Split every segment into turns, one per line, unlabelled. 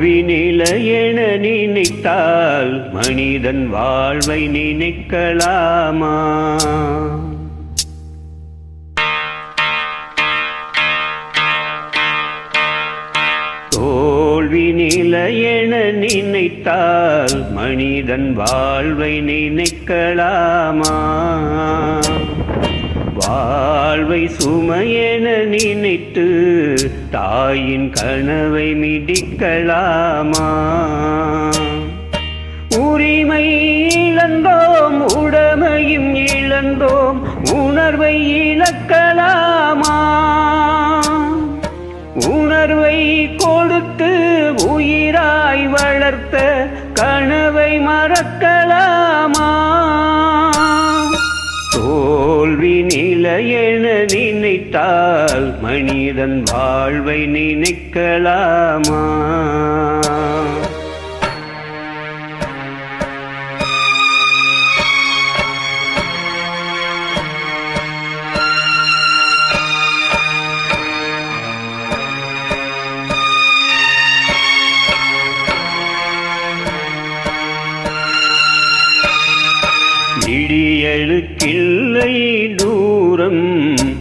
என நினைத்தால் மனிதன் வாழ்வை நினைக்கலாமா? தோல்வி நிலை என நினைத்தால் மனிதன் வாழ்வை நினைக்கலாமா? வாழ்வை சுமையென நினைத்து தாயின் கனவை மிடிக்கலாமா உரிமை இழந்தோம் உடமையும் இழந்தோம் உணர்வை இழக்கலாமா? உணர்வை கொடுத்து உயிராய் வளர்த்த கனவை மறக்கலாம் நீதன் வாழ்வை நினைக்கலாமா இடியழுக்கில்லை தூரம்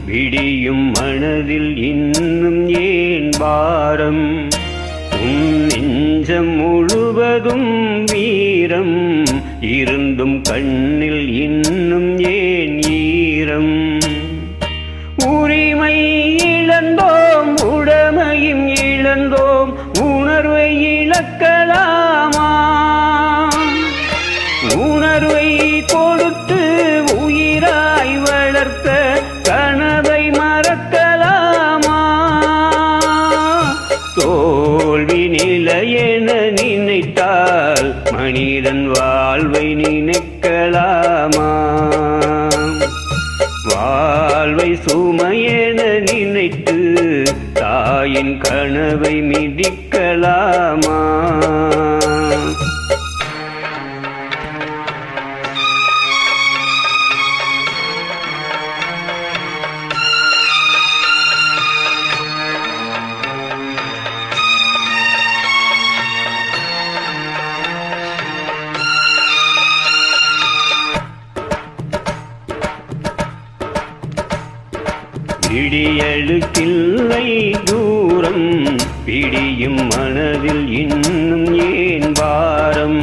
விடியும் மனதில் இன்னும் ஏன் பாரம்? உன் நெஞ்சம் முழுவதும் வீரம் இருந்தும் கண்ணில் இன்னும் ஏன் ஈரம்? உரிமை இழந்தோம் உடமையும் இழந்தோம் உணர்வை இழக்கலாமா? உணர்வை நினைத்தால் மனிதன் வாழ்வை நினைக்கலாமா? வாழ்வை சுமையென நினைத்து தாயின் கனவை மிதிக்கலாமா? விடியலுக்கில்லை தூரம் பிடியும் மனதில் இன்னும் ஏன் பாரம்?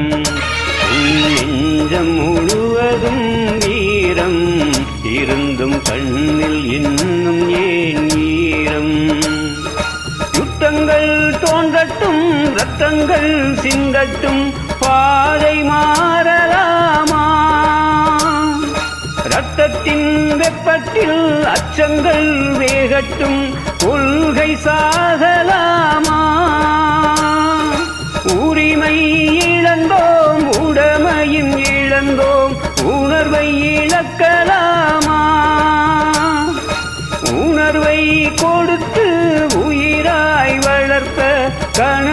நெஞ்சம் முழுவதும் வீரம் இருந்தும் கண்ணில் இன்னும் ஏன் ஈரம் யுத்தங்கள் தோன்றட்டும் ரத்தங்கள் சிந்தட்டும் பாதை மா உலகத்தில் அச்சங்கள் வேகட்டும் கொள்கை சாகலாமா? உரிமை இழந்தோம் உடமையும் இழந்தோம் உணர்வை இழக்கலாமா? உணர்வை கொடுத்து உயிராய் வளர்த்த கண